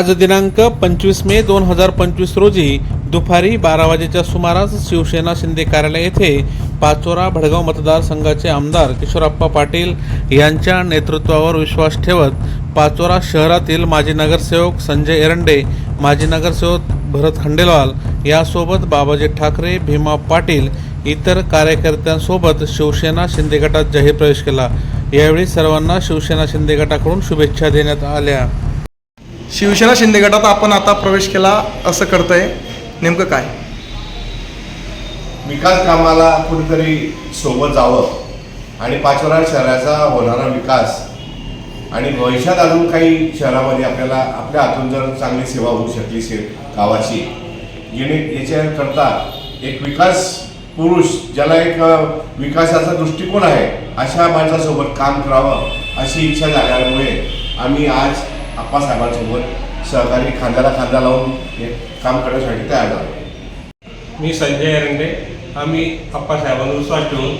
आज दिनांक पंचवीस मे दोन हजार पंचवीस रोजी दुपारी बारा वाजेच्या सुमारास शिवसेना शिंदे कार्यालय येथे पाचोरा भडगाव मतदारसंघाचे आमदार किशोरप्पा पाटील यांच्या नेतृत्वावर विश्वास ठेवत पाचोरा शहरातील माजी नगरसेवक संजय एरंडे माजी नगरसेवक भरत खंडेलवाल यासोबत बाबाजी ठाकरे भीमा पाटील इतर कार्यकर्त्यांसोबत शिवसेना शिंदे गटात जाहीर प्रवेश केला. यावेळी सर्वांना शिवसेना शिंदे गटाकडून शुभेच्छा देण्यात आल्या. शिवसेना शिंदे गटात आपण आता प्रवेश केला असं करतंय नेमकं काय? विकास कामाला कुठेतरी सोबत जावं आणि पाचोरा शहराचा होणारा विकास आणि भविष्यात अजून काही शहरामध्ये आपल्याला आपल्या हातून जर चांगली सेवा होऊ शकली शे गावाची याच्या याच्याकरता एक विकास पुरुष ज्याला एक विकासाचा दृष्टिकोन आहे अशा माणसासोबत काम करावं अशी इच्छा झाल्यामुळे आम्ही आज आप्पासाहेबांसोबत सहकारी खांद्याला खांदा लावून हे काम करण्यासाठी तयार झालो. मी संजय एरंडे आम्ही अप्पासाहेबांवर विश्वास ठेवून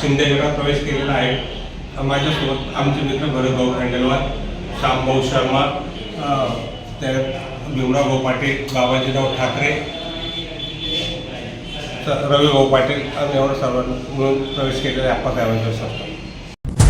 शिंदे गटात प्रवेश केलेला आहे. माझ्यासोबत आमचे मित्र भरतभाऊ खंडेलवाल श्यामभाऊ शर्मा त्या त्यात भीमरावभाऊ पाटील बाबाजीराव ठाकरे रवी भाऊ पाटील आम्ही एवढं सर्वांना मिळून प्रवेश केलेला आहे अप्पासाहेबांच्या संस्था